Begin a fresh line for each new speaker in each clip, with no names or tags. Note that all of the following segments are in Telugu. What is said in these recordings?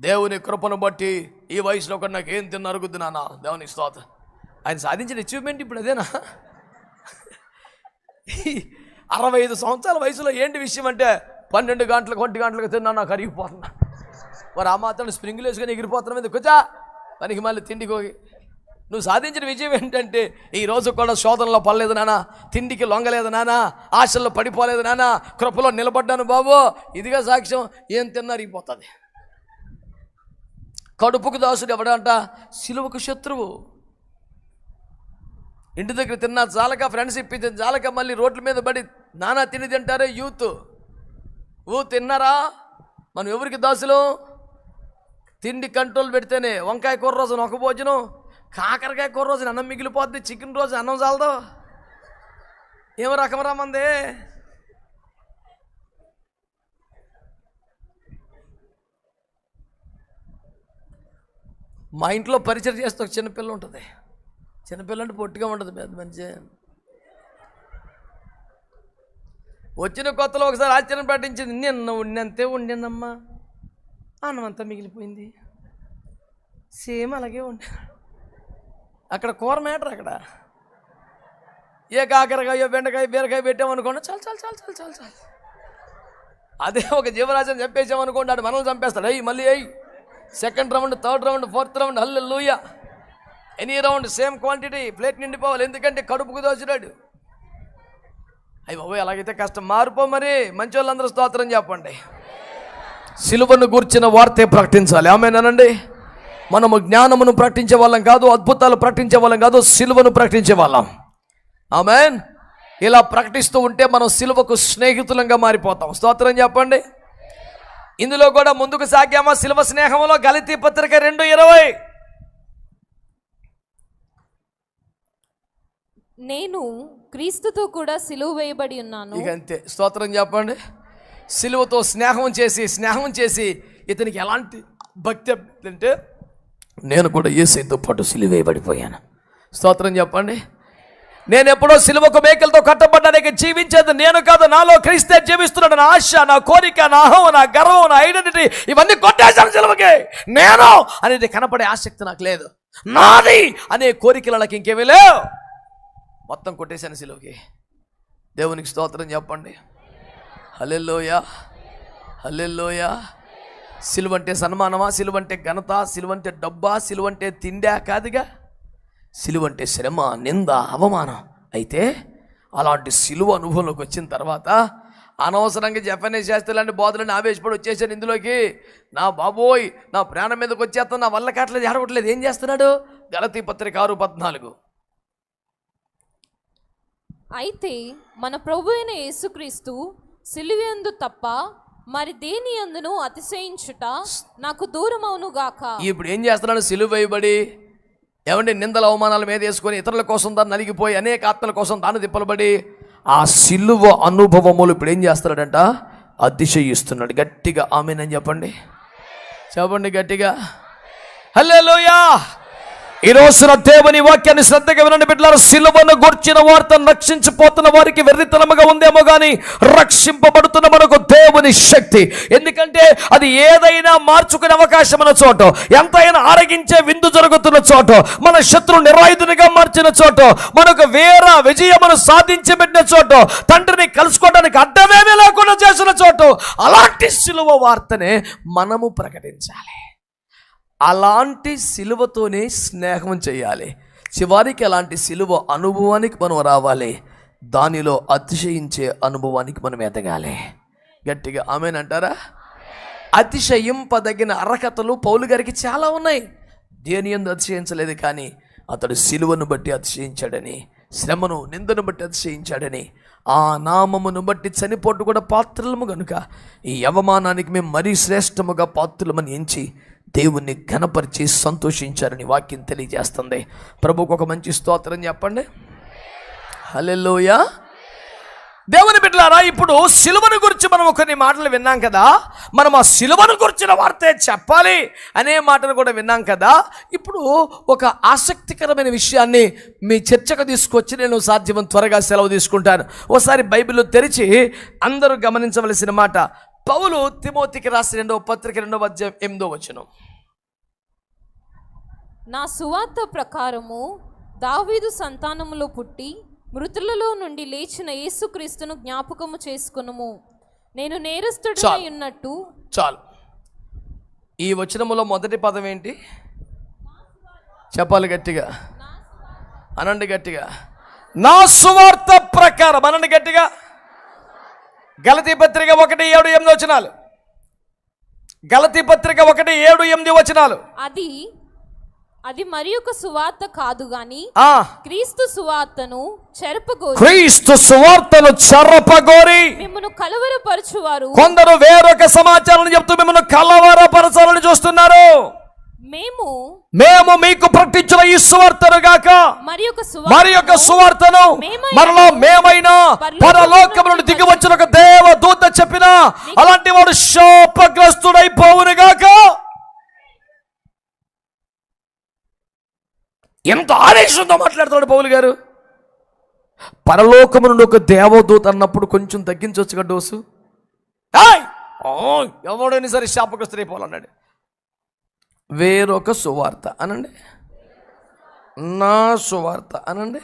దేవుని కృపను బట్టి ఈ వయసులో కూడా నాకు ఏం తిన్న అరుగుద్ది నాన్న? దేవుని స్తోత్ర. ఆయన సాధించిన అచీవ్మెంట్ ఇప్పుడు అదేనా? అరవై ఐదు సంవత్సరాల వయసులో ఏంటి విషయం అంటే పన్నెండు గంటలకు ఒంటి గంటలకు తిన్నా నాకు అరిగిపోతున్నా. మరి ఆ మాత్రం స్ప్రింగ్లు వేసుకొని ఎగిరిపోతున్నా మీద పనికి మళ్ళీ తిండికి పోయి నువ్వు సాధించిన విజయం ఏంటంటే ఈ రోజు కూడా శోధనలో పడలేదు నానా తిండికి లొంగలేదు నానా ఆశల్లో పడిపోలేదు నానా కృపలో నిలబడ్డాను బాబు. ఇదిగా సాక్ష్యం. ఏం తిన్నా అరిగిపోతుంది. కడుపుకు దాసుడు ఎవడంట? సిలువకు శత్రువు. ఇంటి దగ్గర తిన్నా జాలక ఫ్రెండ్స్ ఇప్పించిన జాలక మళ్ళీ రోడ్ల మీద పడి నానా తిని తింటారే యూత్. ఊ తిన్నారా? మనం ఎవరికి దాసులు? తిండి కంట్రోల్ పెడితేనే వంకాయ కూర రోజున ఒక భోజనం కాకరకాయ కూర రోజున అన్నం మిగిలిపోద్ది చికెన్ రోజు అన్నం చాలదు. ఏం రకం రమ్మంది మా ఇంట్లో పరిచయం చేస్తే ఒక చిన్నపిల్ల ఉంటుంది. చిన్నపిల్ల అంటే పొట్టిగా ఉంటుంది పెద్ద మంచి వచ్చిన కొత్తలో ఒకసారి ఆశ్చర్యం పాటించింది నిన్న ఉండినంతే ఉండిందమ్మా. అన్నం అంతా మిగిలిపోయింది. సేమ్ అలాగే ఉండి. అక్కడ కూర మ్యాటర్ అక్కడ. ఏ కాకరకాయ బెండకాయ బీరకాయ పెట్టామనుకోండి చాలు చాలు చాలు చాలు చాలు చాలు. అదే ఒక జీవరాజని చంపేసామనుకోండి ఆడు మనల్ని చంపేస్తాడు. అయ్యి మళ్ళీ అయ్యి second round third round fourth round hallelujah any round same quantity plate నిండిపోవాలి ఎందుకంటే కడుపుకు దోచినాడు అయ్యి బాబోయ్ అలాగైతే కష్టం. మారిపో మరి. మంచి వాళ్ళందరూ స్తోత్రం చెప్పండి. సిలువను గూర్చిన వార్తే ప్రకటించాలి. ఆమెనండి మనము జ్ఞానమును ప్రకటించే వాళ్ళం కాదు అద్భుతాలు ప్రకటించే వాళ్ళం కాదు సిలువను ప్రకటించే వాళ్ళం. ఆమెన్. ఇలా ప్రకటిస్తూ ఉంటే మనం సిలువకు స్నేహితులంగా మారిపోతాం. స్తోత్రం చెప్పండి. ఇందులో కూడా ముందుకు సాగామా సిలువ స్నేహంలో గలితీ పత్రిక రెండు ఇరవై.
నేను క్రీస్తుతో కూడా సిలువ వేయబడి ఉన్నాను.
ఇక అంతే. స్తోత్రం చెప్పండి. సిలువతో స్నేహం చేసి స్నేహం చేసి ఇతనికి ఎలాంటి భక్తి అంటే నేను కూడా ఏసైతో పాటు సిలువేయబడిపోయాను స్తోత్రం చెప్పండి. నేను ఎప్పుడో సిలువకు మేకలతో కట్టబడ్డానికి జీవించేది నేను కాదు నాలో క్రీస్తే జీవిస్తున్నాడు. నా ఆశ నా కోరిక నా అహం నా గర్వం నా ఐడెంటిటీ ఇవన్నీ కొట్టేశాను సిలువకి. నేను అనేది కనపడే ఆసక్తి నాకు లేదు. నాది అనే కోరికలు నాకు ఇంకేమీ లేవు. మొత్తం కొట్టేశాను సిలువకి. దేవునికి స్తోత్రం చెప్పండి. హల్లెల్లోయ హల్లెల్లోయ సిలువంటే సన్మానమా సిలువంటే ఘనత సిలువంటే డబ్బా సిలువంటే తిండా కాదుగా? సిలువంటే శ్రమ నింద అవమానం. అయితే అలాంటి సిలువ అనుభవంలోకి వచ్చిన తర్వాత అనవసరంగా జపనీస్ శాస్త్రి లాంటి బోధలని ఆవేశపడి వచ్చేసాను ఇందులోకి. నా బాబోయ్ నా ప్రాణం మీదకి వచ్చేస్తాను నా వల్ల కావట్లేదు ఏడవట్లేదు ఏం చేస్తున్నాడు? గలతీ పత్రిక ఆరు పద్నాలుగు.
అయితే మన ప్రభు అయిన యేసుక్రీస్తు సిలువేందు తప్ప మరి దేని అందును అతిశయించుట నాకు దూరమవును గాక.
ఇప్పుడు ఏం చేస్తున్నాడు? సిలువ వేయబడి ఏమంటే నిందల అవమానాల మీద వేసుకొని ఇతరుల కోసం దాన్ని నలిగిపోయి అనేక ఆత్మల కోసం దాన్ని తిప్పలబడి ఆ సిలువ అనుభవములు ఇప్పుడు ఏం చేస్తున్నాడంట? అతిశయిస్తున్నాడు. గట్టిగా ఆమెనని చెప్పండి. చెప్పండి గట్టిగా. హల్లెలూయా! ఈ రోజున దేవుని వాక్యాన్ని శ్రద్ధగా వినండి బిడ్డలారు. సిలువను గుర్చిన వార్త రక్షించిపోతున్న వారికి వెర్రితనముగా ఉందేమో కానీ రక్షింపబడుతున్న మనకు దేవుని శక్తి. ఎందుకంటే అది ఏదైనా మార్చుకునే అవకాశం ఉన్న చోట ఎంతైనా ఆరగించే విందు జరుగుతున్న చోట మన శత్రు నిరాయుధునిగా మార్చిన చోట మనకు వేర విజయమును సాధించి పెట్టిన చోట తండ్రిని కలుసుకోవడానికి అడ్డమేమీ లేకుండా చేసిన చోట. అలాంటి సిలువ వార్తనే మనము ప్రకటించాలి. అలాంటి సిలువతోనే స్నేహం చేయాలి. చివరికి అలాంటి సిలువ అనుభవానికి మనం రావాలి. దానిలో అతిశయించే అనుభవానికి మనం ఎదగాలి. గట్టిగా ఆమెనంటారా అతిశయింపదగిన అర్హతలు పౌలు గారికి చాలా ఉన్నాయి. దేని ఎందు అతిశయించలేదు కానీ అతడు సిలువను బట్టి అతిశయించాడని శ్రమను నిందను బట్టి అతిశయించాడని ఆ నామమును బట్టి చనిపోటు కూడా పాత్రలము గనుక ఈ అవమానానికి మేము మరీ శ్రేష్టముగా పాత్రలమని ఎంచి దేవుణ్ణి ఘనపరిచి సంతోషించారని వాక్యం తెలియజేస్తుంది. ప్రభుకు ఒక మంచి స్తోత్రం చెప్పండి. హలెలోయ దేవుని బిడ్డలారా ఇప్పుడు సిలువను గురించి మనం కొన్ని మాటలు విన్నాం కదా. మనం ఆ సిలువను గురించిన వార్తే చెప్పాలి అనే మాటను కూడా విన్నాం కదా. ఇప్పుడు ఒక ఆసక్తికరమైన విషయాన్ని మీ చర్చకు తీసుకొచ్చి నేను సాధ్యం త్వరగా సెలవు తీసుకుంటాను. ఒకసారి బైబిల్లో తెరిచి అందరూ గమనించవలసిన మాట. పౌలు తిమోతికి రాసిన రెండవ పత్రిక రెండవ అధ్యాయం ఎనిమిదో వచనం.
నా సువార్త ప్రకారము దావీదు సంతానములో పుట్టి మృతులలో నుండి లేచిన యేసుక్రీస్తును జ్ఞాపకము చేసుకునుము. నేను నేరస్తుడై. ఉన్నట్టు
చాలు. ఈ వచనములో మొదటి పదం ఏంటి? చెప్పాలి గట్టిగా. అనండి గట్టిగా. నా సువార్త ప్రకారం అనండి గట్టిగా. గలతీ పత్రిక ఒకటి ఏడు ఎనిమిది వచనాలు. గలతీ పత్రిక ఒకటి ఏడు ఎనిమిది వచనాలు.
అది అది మరి ఒక సువార్త కాదు గాని
ఆ.
క్రీస్తు సువార్తను చెరపగోరి.
క్రీస్తు సువార్తను చర్రపగోరి
మిమ్మను కలవరపరచువారు.
కొందరు వేరొక సమాచారం చెప్తూ మిమ్మల్ని కలవరపరచాలని చూస్తున్నారు.
మేము
మేము మీకు ప్రకటించిన ఈ సువార్తను గాక.
మరి
యొక్క సువార్తను
మేమైనా
మరలా మేమైనా పరలోకము నుండి దిగి వచ్చిన ఒక దేవ దూత చెప్పిన అలాంటి వాడు శాపగ్రస్తుడైపోవును గాక. ఎంత ఆవేశంతో మాట్లాడుతున్నాడు పౌలు గారు? పరలోకము నుండి ఒక దేవదూత అన్నప్పుడు కొంచెం తగ్గించవచ్చుగా డోసు? ఏయ్! ఓ, ఎవడైనా సరే శాపగ్రస్తుడైపోవాలన్నాడు వేరొక సువార్త అనండి. నా సువార్త అనండి.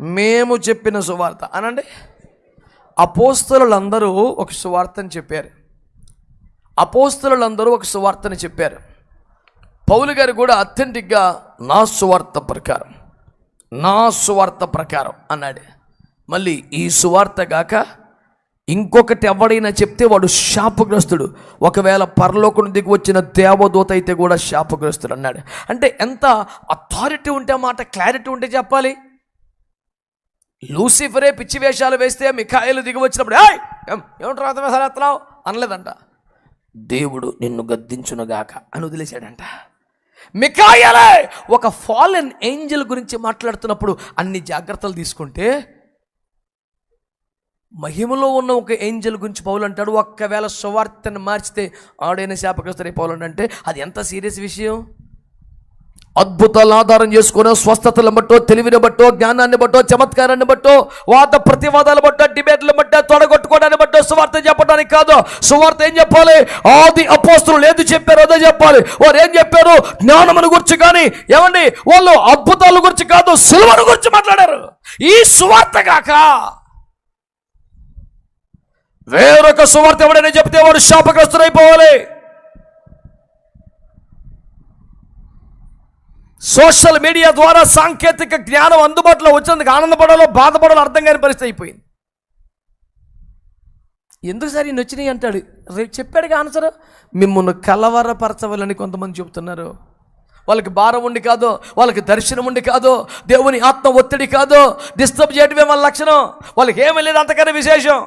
మేము చెప్పిన సువార్త అనండి. అపోస్తలులందరూ ఒక సువార్తని చెప్పారు. అపోస్తలులందరూ ఒక సువార్తని చెప్పారు. పౌలు గారు కూడా అథెంటిక్గా నా సువార్త ప్రకారం నా సువార్త ప్రకారం అన్నాడు. మళ్ళీ ఈ సువార్త గాక ఇంకొకటి ఎవడైనా చెప్తే వాడు శాపగ్రస్తుడు. ఒకవేళ పరలోకం దిగి వచ్చిన దేవదూత అయితే కూడా శాపగ్రస్తుడు అన్నాడు. అంటే ఎంత అథారిటీ ఉంటే మాట క్లారిటీ ఉంటే చెప్పాలి? లూసిఫరే పిచ్చి వేషాలు వేస్తే మిఖాయిలు దిగి వచ్చినప్పుడు ఏయ్ ఏమంటారు ఏమిటి రాత వేషాలు ఎత్తనావు అనలేదంట. దేవుడు నిన్ను గద్దించునుగాక అని వదిలేశాడంట. మికాయలే ఒక ఫాలెన్ ఏంజల్ గురించి మాట్లాడుతున్నప్పుడు అన్ని జాగ్రత్తలు తీసుకుంటే మహిమలో ఉన్న ఒక ఏంజల్ గురించి పౌలు అంటాడు ఒక్కవేళ సువార్తను మార్చితే ఆడైన శాపగ్రస్తుడై పౌలు అంటే అది ఎంత సీరియస్ విషయం? అద్భుతాలు ఆధారం చేసుకుని స్వస్థతలు బట్టో తెలివిని బట్టో జ్ఞానాన్ని బట్టో చమత్కారాన్ని బట్టో వాద ప్రతివాదాలు బట్టో డిబేట్లు బట్టో తొడగొట్టుకోవడాన్ని బట్టో సువార్త చెప్పడానికి కాదు. సువార్త ఏం చెప్పాలి? ఆది అపోస్తులు ఏది చెప్పారు అదే చెప్పాలి. వారు ఏం చెప్పారు? జ్ఞానమును గురించి కానీ ఏమండి? వాళ్ళు అద్భుతాల గురించి కాదు సిలువను గురించి మాట్లాడారు. ఈ సువార్త కాక వేరొక సువార్త ఎవడైనా చెప్తే వాడు శాపగ్రస్తుడైపోవాలి. సోషల్ మీడియా ద్వారా సాంకేతిక జ్ఞానం అందుబాటులో వచ్చినందుకు ఆనందపడాలో బాధపడాలో అర్థం కాని పరిస్థితి అయిపోయింది. ఎందుకు సార్ ఈయన వచ్చినాయి అంటాడు? రేపు చెప్పాడుగా ఆన్సర్? మిమ్మల్ని కలవరపరచవాలని కొంతమంది చెబుతున్నారు. వాళ్ళకి భారం ఉండి కాదు వాళ్ళకి దర్శనం ఉండి కాదు దేవుని ఆత్మ ఒత్తిడి కాదు డిస్టర్బ్ చేయడమే వాళ్ళ లక్షణం. వాళ్ళకి ఏమీ లేదు అంతకన్నా విశేషం.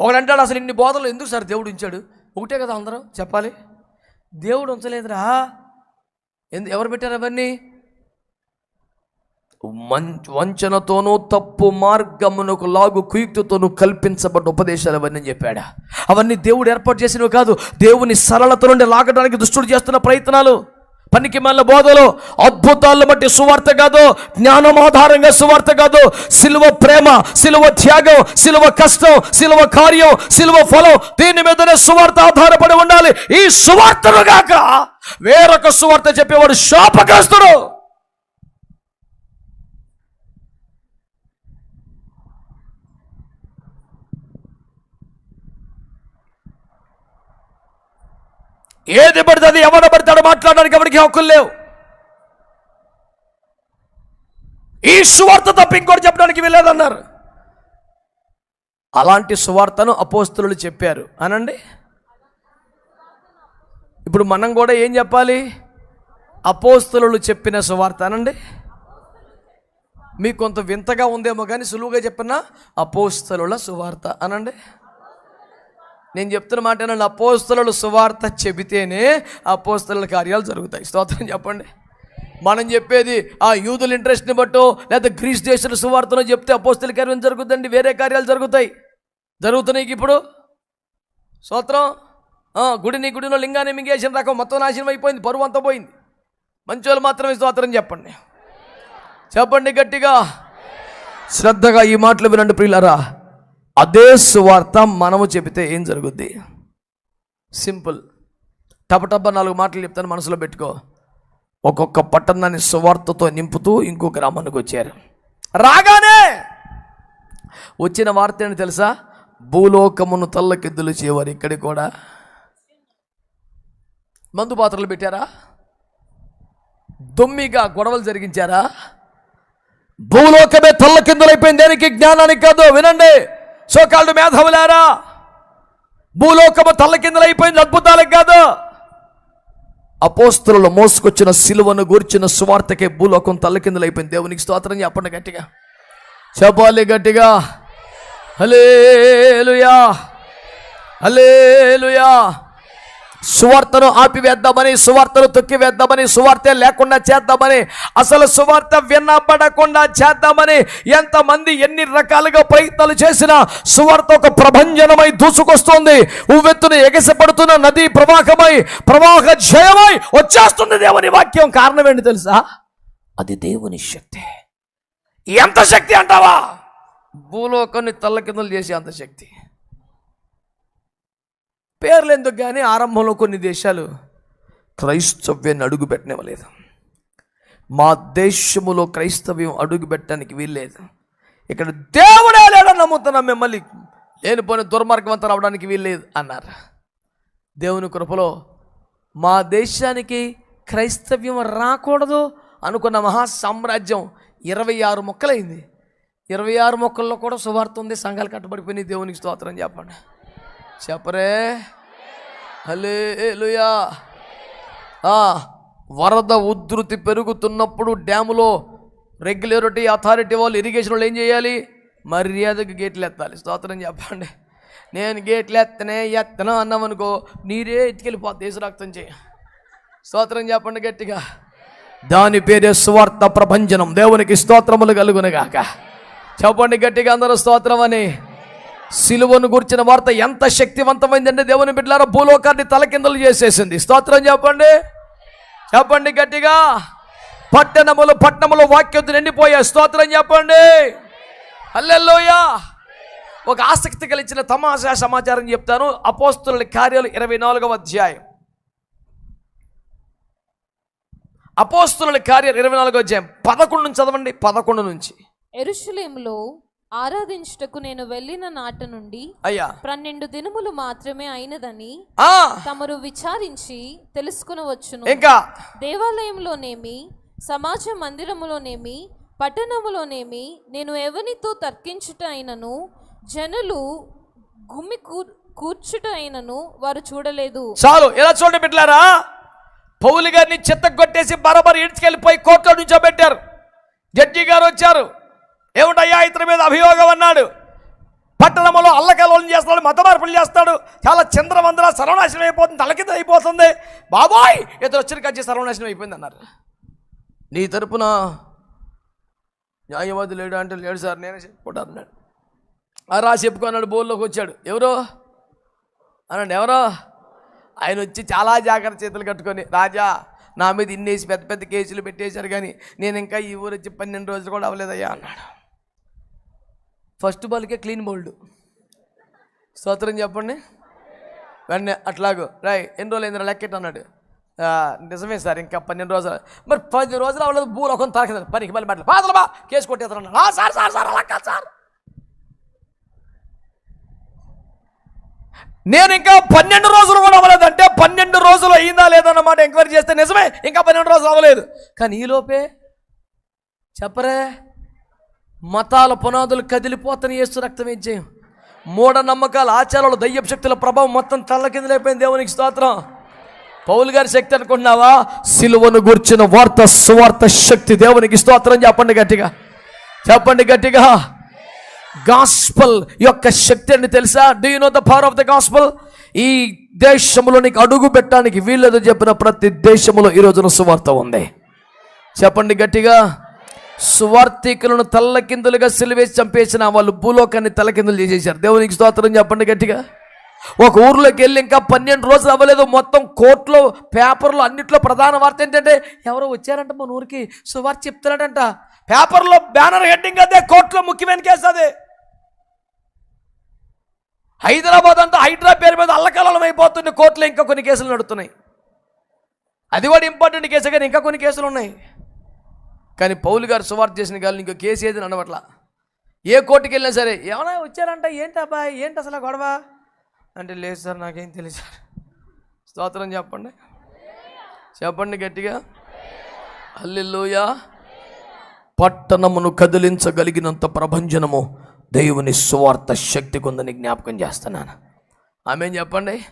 ఒకడు అంటాడు అసలు ఇన్ని బోధలు ఎందుకు సార్ దేవుడు ఉంచాడు? ఒకటే కదా అందరం చెప్పాలి. దేవుడు ఉంచలేదురా. ఎందు ఎవరు పెట్టారు అవన్నీ? వంచనతోనూ తప్పు మార్గమునకు లాగు కుయుక్తితోనూ కల్పించబడ్డ ఉపదేశాలు అవన్నీ చెప్పాడా? అవన్నీ దేవుడు ఏర్పాటు చేసినవి కాదు దేవుని సరళత నుండి లాగడానికి దుష్టుడు చేస్తున్న ప్రయత్నాలు. పనికి మళ్ళీ బోధలు అద్భుతాలను బట్టి సువార్త కాదు జ్ఞానం ఆధారంగా సువార్త కాదు. సిలువ ప్రేమ సిలువ త్యాగం సిలువ కష్టం సిలువ కార్యం సిలువ ఫలం దీని మీదనే సువార్త ఆధారపడి ఉండాలి. ఈ సువార్తను గాక వేరొక సువార్త చెప్పేవాడు శాపగ్రస్తుడు. ఏది పడితే ఎవరు పడతాడో మాట్లాడడానికి ఎవరికి హక్కులు లేవు. ఈ సువార్త తప్ప ఇంకోటి చెప్పడానికి వెళ్ళేదన్నారు అలాంటి సువార్తను అపోస్తులు చెప్పారు. అనండి? ఇప్పుడు మనం కూడా ఏం చెప్పాలి? అపోస్తులు చెప్పిన సువార్త అనండి? మీకు కొంత వింతగా ఉందేమో కానీ సులువుగా చెప్పిన అపోస్తలుల సువార్త అనండి? నేను చెప్తున్న మాట నన్ను అపోస్తలు సువార్త చెబితేనే అపోస్తల కార్యాలు జరుగుతాయి. స్తోత్రం చెప్పండి. మనం చెప్పేది ఆ యూదుల ఇంట్రెస్ట్ని బట్టో లేదా గ్రీస్ దేశాల సువార్తను చెప్తే అపోస్తల కార్యం జరుగుతుందండి వేరే కార్యాలు జరుగుతాయి. జరుగుతున్నాయి ఇప్పుడు. స్తోత్రం? గుడిని గుడిలో లింగాన్ని మింగేసిన రకం మొత్తం నాశనం అయిపోయింది పరువు అంతా పోయింది. మంచి వాళ్ళు మాత్రమే స్తోత్రం చెప్పండి. చెప్పండి గట్టిగా. శ్రద్ధగా ఈ మాటలు వినండి ప్రియులరా. అదే సువార్త మనము చెబితే ఏం జరుగుద్ది? సింపుల్. టపటప్ప నాలుగు మాటలు చెప్తాను మనసులో పెట్టుకో. ఒక్కొక్క పట్టణాన్ని సువార్తతో నింపుతూ ఇంకో గ్రామానికి వచ్చారు. రాగానే వచ్చిన వార్త ఏంటి తెలుసా? భూలోకమును తల్లకిద్దులు చేయవారు ఇక్కడ కూడా. మందు పాత్రలు పెట్టారా? దొమ్మిగా గొడవలు జరిగించారా? భూలోకమే తల్లకిందులైపోయింది. దేనికి? జ్ఞానానికి కాదు. వినండి. సోకాళ్ళు మేధావులారా భూలోకము తల్లకిందలైపోయింది అద్భుతాలకు కాదు. అపోస్తులలో మోసుకొచ్చిన సిలువను గూర్చిన సువార్తకే భూలోకం తల్లకిందలైపోయింది. దేవునికి స్తోత్రం చెప్పండి గట్టిగా. చెప్పాలి గట్టిగా. హలేలుయా హలేలుయా సువార్తను ఆపివేద్దామని సువార్తను తొక్కివేద్దామని సువార్త లేకుండా చేద్దామని అసలు సువార్త వినపడకుండా చేద్దామని ఎంతమంది ఎన్ని రకాలుగా ప్రయత్నాలు చేసినా సువార్త ఒక ప్రభంజనమై దూసుకొస్తుంది. ఉవ్వెత్తున ఎగసిపడుతున్న నది ప్రవాహమై ప్రవాహ జయమై వచ్చేస్తుంది దేవుని వాక్యం. కారణం ఏంటి తెలుసా? అది దేవుని శక్తి. ఎంత శక్తి అంటావా? భూలోకాన్ని తల్లకిందులు చేసే అంత శక్తి. పేర్లు ఎందుకు కానీ ఆరంభంలో కొన్ని దేశాలు క్రైస్తవ్యాన్ని అడుగు పెట్టనివ్వలేదు మా దేశములో క్రైస్తవ్యం అడుగు పెట్టడానికి వీల్లేదు. ఇక్కడ దేవుడే లేడని నమ్ముతున్నాం మిమ్మల్ని. లేనిపోయిన దుర్మార్గం అంతా రావడానికి వీల్లేదు అన్నారు. దేవుని కృపలో మా దేశానికి క్రైస్తవ్యం రాకూడదు అనుకున్న మహా సామ్రాజ్యం ఇరవై ఆరు మొక్కలైంది. ఇరవై ఆరు మొక్కల్లో కూడా సువార్త ఉంది సంఘాలు కట్టబడిపోయినాయి. దేవునికి స్తోత్రం చెప్పండి. చెప్పరే హలేలుయా ఆ, వరద ఉధృతి పెరుగుతున్నప్పుడు డ్యాములో రెగ్యులేటరీ అథారిటీ వాళ్ళు ఇరిగేషన్ వాళ్ళు ఏం చేయాలి? మర్యాదకు గేట్లు ఎత్తాలి. స్తోత్రం చెప్పండి. నేను గేట్లు ఎత్తనే ఎత్తను అన్నామనుకో నీరే ఎత్తుకెళ్ళిపోద్ది దేశరక్తం చేయ. స్తోత్రం చెప్పండి గట్టిగా. దాని పేరే స్వార్థ ప్రభంజనం. దేవునికి స్తోత్రములు కలుగునగాక. చెప్పండి గట్టిగా అందరూ స్తోత్రం అని సిలువను గురించిన వార్త ఎంత శక్తివంతమైందంటే దేవుని బిడ్డలారా భూలోకాన్ని తలకిందలు చేసేసింది. స్తోత్రం చెప్పండి. చెప్పండి గట్టిగా. పట్టణములు పట్టణములు వాక్యత నిండిపోయా స్తోత్రం చెప్పండి. అల్లెల్లోయా ఒక ఆసక్తి కలిగిన తమాషా సమాచారం చెప్తాను. అపోస్తుల కార్యాలు ఇరవై నాలుగవ అధ్యాయం. అపోస్తుల కార్యాలు ఇరవై నాలుగవ అధ్యాయం. పదకొండు నుంచి చదవండి. పదకొండు నుంచి.
ఎరుషులేములో ఆరాధించుటకు నేను వెళ్ళిన నాట నుండి
అయ్యా.
పన్నెండు దినములు మాత్రమే అయినదని
ఆ,
తమరు విచారించి తెలుసుకునవచ్చును.
ఇంకా.
దేవాలయంలోనేమి సమాజ మందిరములోనేమి పట్టణములోనేమి నేను ఎవనితో తర్కించుట అయినను జనులు గుమ్మి కూర్చుట అయినను వారు చూడలేదు.
చాలు ఎలా చూడండి బిడ్డలారా? పౌలు గారిని చెత్త కొట్టేసి బరబర్ ఈడ్చుకెళ్ళిపోయి కోర్టులో నుంచోబెట్టారు. జడ్జి గారు వచ్చారు. ఏమిటయ్యా ఇతని మీద అభియోగం అన్నాడు. పట్టణంలో అల్లకలోలం చేస్తాడు మత మార్పులు చేస్తాడు చాలా చంద్రవందర సర్వనాశనం అయిపోతుంది తలకింద అయిపోతుంది. బాబాయ్ ఇతను వచ్చిన కచ్చి సర్వనాశనం అయిపోయింది అన్నారు. నీ తరపున న్యాయవాది లేడు అంటే లేడు సార్ నేనే చెప్పుకుంటా అన్నాడు. ఆ రా చెప్పుకున్నాడు బోల్లోకి వచ్చాడు. ఎవరో? అనండి ఎవరో? ఆయన వచ్చి చాలా జాగ్రత్త చేతులు కట్టుకొని రాజా నా మీద ఇన్నేసి పెద్ద పెద్ద కేసులు పెట్టేశారు కానీ నేను ఇంకా ఈ ఊరు వచ్చి పన్నెండు రోజులు కూడా అవ్వలేదయ్యా అన్నాడు. ఫస్ట్ బాల్కే క్లీన్ బోల్డ్. స్తోత్రం చెప్పండి? వెంటనే అట్లాగో. రాయ్ ఎన్ని రోజులు అయిందిరా లెక్కెట్ అన్నాడు? నిజమే సార్ ఇంకా పన్నెండు రోజులు. మరి పది రోజులు అవ్వలేదు భూలో ఒక తరగదు పనికి మళ్ళీ మాటలు పాతలు బా కేసు కొట్టేస్తాను సార్ సార్ సార్ అలా కాదు సార్. నేను ఇంకా పన్నెండు రోజులు కూడా అవ్వలేదు అంటే పన్నెండు రోజులు అయిందా లేదన్నమాట ఎంక్వైరీ చేస్తే నిజమే ఇంకా పన్నెండు రోజులు అవ్వలేదు. కానీ ఈలోపే చెప్పరే. మతాల పునాదులు కదిలిపోతని ఏసు రక్తం ఇచ్చేయం మూఢ నమ్మకాలు ఆచారాలు దయ్యపు శక్తుల ప్రభావం మొత్తం తల్ల కింద లేకపోయింది దేవునికి స్తోత్రం. పౌలు గారి శక్తి అనుకుంటున్నావా? సిలువను గుర్చిన వార్త సువార్త శక్తి దేవునికి స్తోత్రం. చెప్పండి గట్టిగా. చెప్పండి గట్టిగా. గాస్పల్ యొక్క శక్తి అని తెలుసా? Do you know the power of the gospel ఈ దేశంలో నీకు అడుగు పెట్టడానికి వీళ్ళేదో చెప్పిన ప్రతి దేశంలో ఈ రోజున సువార్త ఉంది. చెప్పండి గట్టిగా. సువార్థికులను తల్లకిందులుగా సిలివేసి చంపేసిన వాళ్ళు భూలోకాన్ని తలకిందులు చేసేసారు దేవునికి స్తోత్రం చెప్పండి గట్టిగా. ఒక ఊర్లోకి వెళ్ళి ఇంకా పన్నెండు రోజులు అవ్వలేదు. మొత్తం కోర్టులో పేపర్లో అన్నిట్లో ప్రధాన వార్త ఏంటంటే ఎవరో వచ్చారంట మన ఊరికి సువార్త చెప్తున్నాడంట. పేపర్లో బ్యానర్ హెడ్డింగ్ అదే కోర్టులో ముఖ్యమైన కేసు అదే. హైదరాబాద్ అంతా హైడ్రా పేరు మీద అల్లకలం అయిపోతుంది. కోర్టులో ఇంకా కొన్ని కేసులు నడుస్తున్నాయి అది కూడా ఇంపార్టెంట్ కేసు కానీ ఇంకా కొన్ని కేసులు ఉన్నాయి. కానీ పౌలు గారు సువార్త చేసిన గాలి ఇంకో కేసు ఏది అనవట్ల ఏ కోర్టుకి వెళ్ళినా సరే ఏమైనా వచ్చారంట? ఏంటి అబ్బాయి ఏంటి అసలు గొడవ? అంటే లేదు సార్ నాకేం తెలియదు సార్. స్తోత్రం చెప్పండి. చెప్పండి గట్టిగా. అల్లెల్లోయా పట్టణమును కదిలించగలిగినంత ప్రభంజనము దేవుని సువార్త శక్తి కొందని జ్ఞాపకం చేస్తున్నాను. ఆమె చెప్పండి.